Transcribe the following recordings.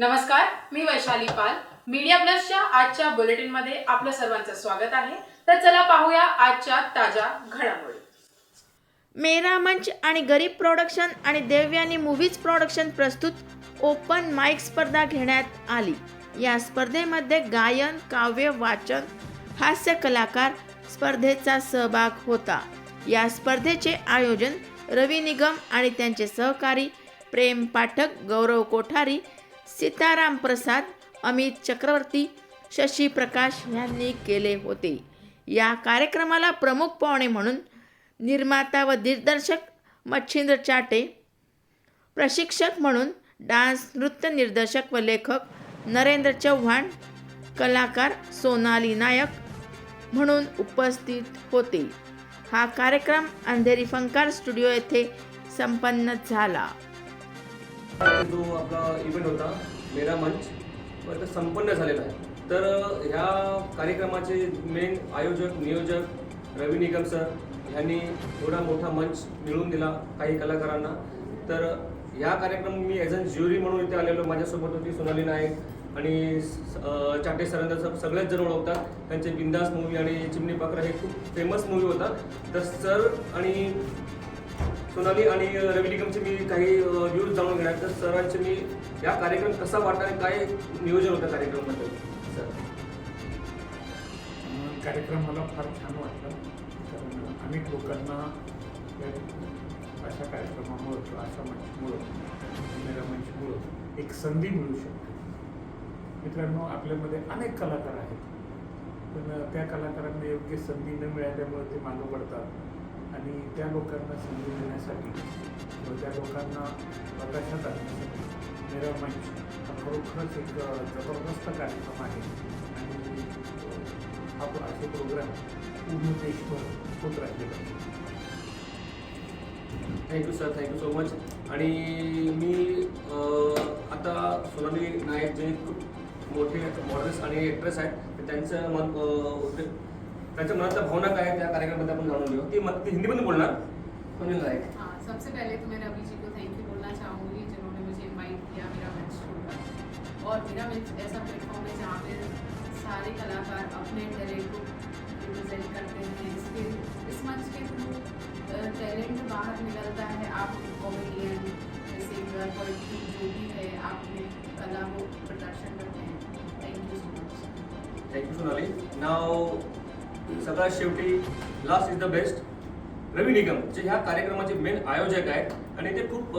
नमस्कार मी वैशाली पाल. मीडिया प्लसच्या आजच्या बुलेटिनमध्ये आपलं सर्वांचं स्वागत आहे. तर चला पाहूया आजच्या ताज्या घडामोडी. मेरा मंच आणि गरीब प्रोडक्शन आणि देवयानी मूव्हीज प्रोडक्शन प्रस्तुत ओपन माईक स्पर्धा घेण्यात आली. या स्पर्धेमध्ये गायन काव्य वाचन हास्य कलाकार स्पर्धेचा सहभाग होता. या स्पर्धेचे आयोजन रवी निगम आणि त्यांचे सहकारी प्रेम पाठक गौरव कोठारी सीताराम प्रसाद अमित चक्रवर्ती शशी प्रकाश यांनी केले होते. या कार्यक्रमाला प्रमुख पाहुणे म्हणून निर्माता व दिग्दर्शक मच्छिंद्र चाटे प्रशिक्षक म्हणून डान्स नृत्य निर्देशक व लेखक नरेंद्र चव्हाण कलाकार सोनाली नायक म्हणून उपस्थित होते. हा कार्यक्रम अंधेरी फंकार स्टुडिओ येथे संपन्न झाला. जो आपला इव्हेंट होता मेरा मंच. आता संपन्न झालेला आहे. तर ह्या कार्यक्रमाचे मेन आयोजक नियोजक रवी निगम सर ह्यांनी एवढा मोठा मंच मिळवून दिला काही कलाकारांना. तर ह्या कार्यक्रम मी ॲज अ ज्युरी म्हणून इथे आलेलो. माझ्यासोबत होती सोनाली नाईक आणि स- चाटे सरांना सर सगळेच जण ओळखतात. त्यांचे बिंदास मूवी आणि चिमणी पाखरा हे खूप फेमस मूवी होता. तर सर आणि सोनाली आणि रवी निगमचे मी काही व्ह्यूज जाणून घेणार तर सरांचे मी या कार्यक्रम कसा वाटणार काय नियोजन होतं कार्यक्रमाबद्दल सर. कार्यक्रम मला फार छान वाटला. कारण अनेक लोकांना अशा कार्यक्रमामुळं किंवा अशा मंचमुळं मंचमुळं एक संधी मिळू शकते. मित्रांनो आपल्यामध्ये अनेक कलाकार आहेत. पण त्या कलाकारांना योग्य संधी न मिळाल्यामुळे ते मागं पडतात. आणि त्या लोकांना संधी देण्यासाठी व त्या लोकांना प्रकाशात आणण्यासाठी मेरा मंच हा खरोखरच एक जबरदस्त कार्यक्रम आहे. आणि हा असे प्रोग्राम पूर्ण देशभर होत राहिले पाहिजे thank you sir thank you so much आणि मी आता सोनाली नायक जे खूप मोठे मॉडेल्स आणि ॲक्ट्रेस आहेत तर त्यांचं मन त्यांच्या मनातल्या भावना काय त्या कार्यक्रमामध्ये आपण जाणून घेऊ. ती मग हिंदीमध्ये बोलणार? सोनाली नायक हाँ सबसे पहले तो मैं रवि जी को थैंक यू बोलना चाहूँगी जिन्होंने मुझे इनवाइट किया मेरा मंच छोड़कर। और मेरा मंच ऐसा प्लेटफॉर्म है जहाँ पे सारे कलाकार अपने टैलेंट को रिप्रेजेंट करते हैं। इसके इस मंच के थ्रू टैलेंट बाहर निकलता है। आप कॉमेडियन सिंगर पोइट्री जो भी है आप कला को प्रदर्शन करते हैं। Thank you so much thank you Sonali नाव सगळ्यात शेवटी last is the best Ravi Nigam जे ह्या कार्यक्रमाचे मेन आयोजक आहेत आणि ते खूप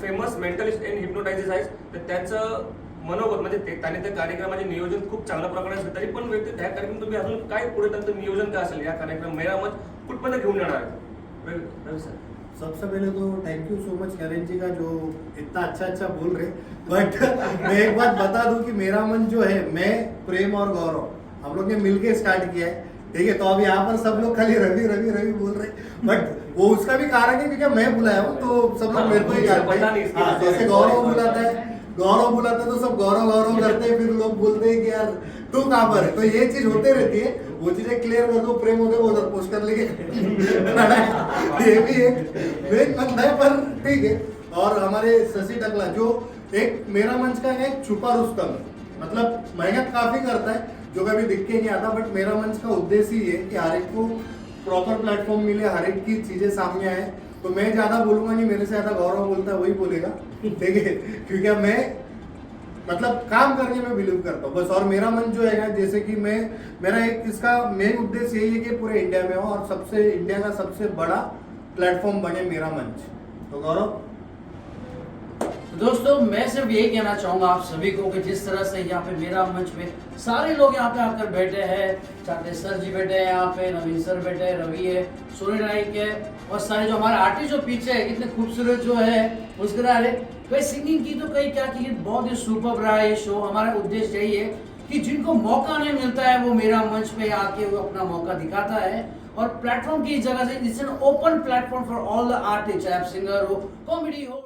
फेमस मेंटलिस्ट अँड हिप्नोटायझिस आहेत तर त्यांचं मनोगत म्हणजे ते त्याने त्या कार्यक्रमाचे नियोजन खूप चांगल्या प्रकारे असेल तरी पण व्यक्ती त्या कार्यक्रम तुम्ही अजून काय पुढे त्यांचं नियोजन काय असेल? या कार्यक्रम मेरा मत कुठपर्यंत घेऊन जाणार आहे रवी सर सबसे पहले तो thank you so much Karan ji का जो इतना अच्छा अच्छा बोल रहे बट मैं एक बात बता दूं कि मेरा मन जो है मैं प्रेम और गौरव हम लोग ने मिलके स्टार्ट किया है। ठीक है तो अब यहाँ पर सब लोग खाली रवि रवि रवि बोल रहे बट वो उसका भी कारण है क्योंकि मैं बुलाया हूँ तो सब लोग मेरे को ही जानते हैं। हाँ, जैसे गौरव बुलाता है गौरव बुलाता है तो सब गौरव गौरव करते हैं फिर लोग बोलते हैं कि यार तू कहाँ पर है? तो ये चीज़ होते रहती है। वो चीज़ें क्लियर कर दो प्रेम होते वो उधर पोस्ट कर लेंगे। ये भी एक मेन बंदा है पर ठीक है। और हमारे शशि टकला जो एक मेरा मंच का है एक छुपा रुस्तम। मतलब मेहनत काफ़ी करता है, जो कभी दिख के नहीं आता बट मेरा मंच का उद्देश्य है कि हर एक को प्रॉपर प्लेटफॉर्म मिले, हर एक की चीज़ें सामने आए। तो मैं ज़्यादा बोलूँगा नहीं, मेरे से ज़्यादा गौरव बोलता है, वही बोलेगा। ठीक है? क्योंकि मैं मतलब काम करने में बिलीव करता हूँ, बस। और मेरा मन जो है ना, जैसे कि मैं, मेरा एक इसका मेन उद्देश्य यही है कि पूरे इंडिया में हो और सबसे इंडिया का सबसे बड़ा प्लेटफॉर्म बने मेरा मंच। तो गौरव? दोस्तों, मैं सिर्फ़ यही कहना चाहूँगा आप सभी को कि जिस तरह से यहाँ पे मेरा मंच में सारे लोग यहाँ पे आकर बैठे हैं चाटे सर जी बैठे हैं, यहाँ पे नवीन सर बैठे हैं, रवि है सोनी नाइक है, और सारे जो हमारे आर्टिस्ट जो पीछे है, कितने खूबसूरत जो है, मुस्कुरा रहे। कई सिंगिंग की तो कई क्या की बहुत ही सुपर रहा है ये शो हमारा उद्देश्य यही है कि जिनको मौका नहीं मिलता है, वो मेरा मंच पे आके वो अपना मौका दिखाता है। और प्लेटफॉर्म की जगह से it's an open platform for all the artist चाहे आप सिंगर हो कॉमेडी हो